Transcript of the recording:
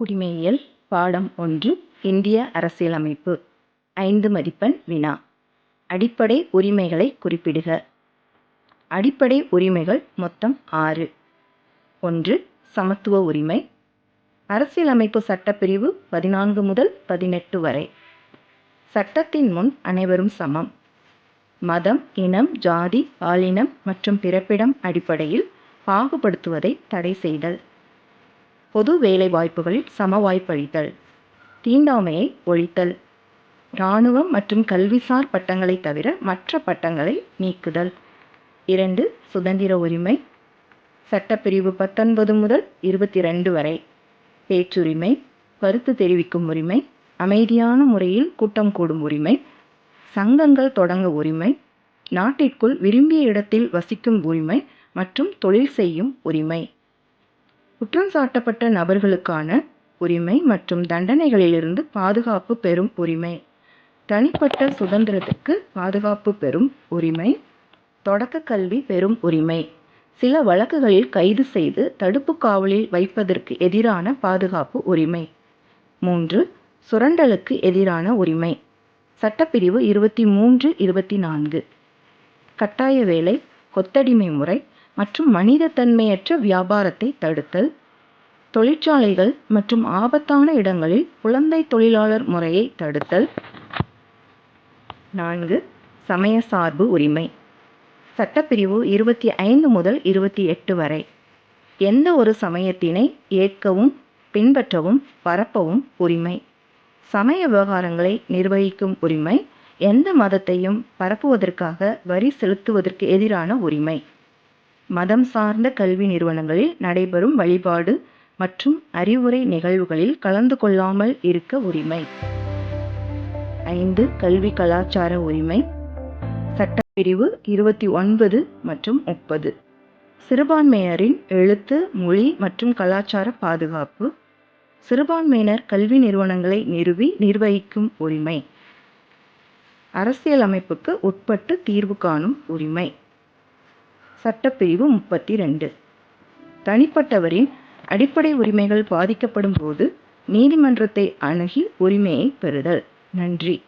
குடிமையியல் பாடம் ஒன்று இந்திய அரசியலமைப்பு. ஐந்து மதிப்பெண் வினா. அடிப்படை உரிமைகளை குறிப்பிடுக. அடிப்படை உரிமைகள் மொத்தம் ஆறு. ஒன்று சமத்துவ உரிமை. அரசியலமைப்பு சட்டப்பிரிவு பதினான்கு முதல் பதினெட்டு வரை. சட்டத்தின் முன் அனைவரும் சமம். மதம் இனம் ஜாதி பாலினம் மற்றும் பிறப்பிடம் அடிப்படையில் பாகுபடுத்துவதை தடை செய்தல். பொது வேலைவாய்ப்புகளில் சம வாய்ப்பளித்தல் தீண்டாமையை ஒழித்தல். இராணுவம் மற்றும் கல்விசார் பட்டங்களை தவிர மற்ற பட்டங்களை நீக்குதல். இரண்டு சுதந்திர உரிமை. சட்டப்பிரிவு பத்தொன்பது முதல் இருபத்தி ரெண்டு வரை. பேச்சுரிமை கருத்து தெரிவிக்கும் உரிமை அமைதியான முறையில் கூட்டம் கூடும் உரிமை சங்கங்கள் தொடங்க உரிமை நாட்டிற்குள் விரும்பிய இடத்தில் வசிக்கும் உரிமை மற்றும் தொழில் செய்யும் உரிமை. குற்றம் சாட்டப்பட்ட நபர்களுக்கான உரிமை மற்றும் தண்டனைகளிலிருந்து பாதுகாப்பு பெறும் உரிமை. தனிப்பட்ட சுதந்திரத்துக்கு பாதுகாப்பு பெறும் உரிமை. தொடக்க கல்வி பெறும் உரிமை. சில வழக்குகளில் கைது செய்து தடுப்பு காவலில் வைப்பதற்கு எதிரான பாதுகாப்பு உரிமை. மூன்று சுரண்டலுக்கு எதிரான உரிமை. சட்டப்பிரிவு இருபத்தி மூன்று இருபத்தி நான்கு. கட்டாய வேலை கொத்தடிமை முறை மற்றும் மனிதத்தன்மையற்ற வியாபாரத்தை தடுத்தல் தொழிற்சாலைகள் மற்றும் ஆபத்தான இடங்களில் குழந்தை தொழிலாளர் முறையை தடுத்தல். நான்கு சமய சார்பு உரிமை. சட்டப்பிரிவு இருபத்தி ஐந்து முதல் இருபத்தி எட்டு வரை. எந்த ஒரு சமயத்தினை ஏற்கவும் பின்பற்றவும் பரப்பவும் உரிமை. சமய விவகாரங்களை நிர்வகிக்கும் உரிமை. எந்த மதத்தையும் பரப்புவதற்காக வரி செலுத்துவதற்கு எதிரான உரிமை. மதம் சார்ந்த கல்வி நிறுவனங்களில் நடைபெறும் வழிபாடு மற்றும் அறிவுரை நிகழ்வுகளில் கலந்து கொள்ளாமல் இருக்க உரிமை. ஐந்து கல்வி கலாச்சார உரிமை. சட்டப்பிரிவு இருபத்தி ஒன்பது மற்றும் முப்பது. சிறுபான்மையினரின் எழுத்து மொழி மற்றும் கலாச்சார பாதுகாப்பு. சிறுபான்மையினர் கல்வி நிறுவனங்களை நிறுவி நிர்வகிக்கும் உரிமை. அரசியலமைப்புக்கு உட்பட்டு தீர்வு காணும் உரிமை. சட்டப்பிரிவு முப்பத்தி ரெண்டு தனிப்பட்டவரின் அடிப்படை உரிமைகள் பாதிக்கப்படும் போது நீதிமன்றத்தை அணுகி உரிமையை பெறுதல். நன்றி.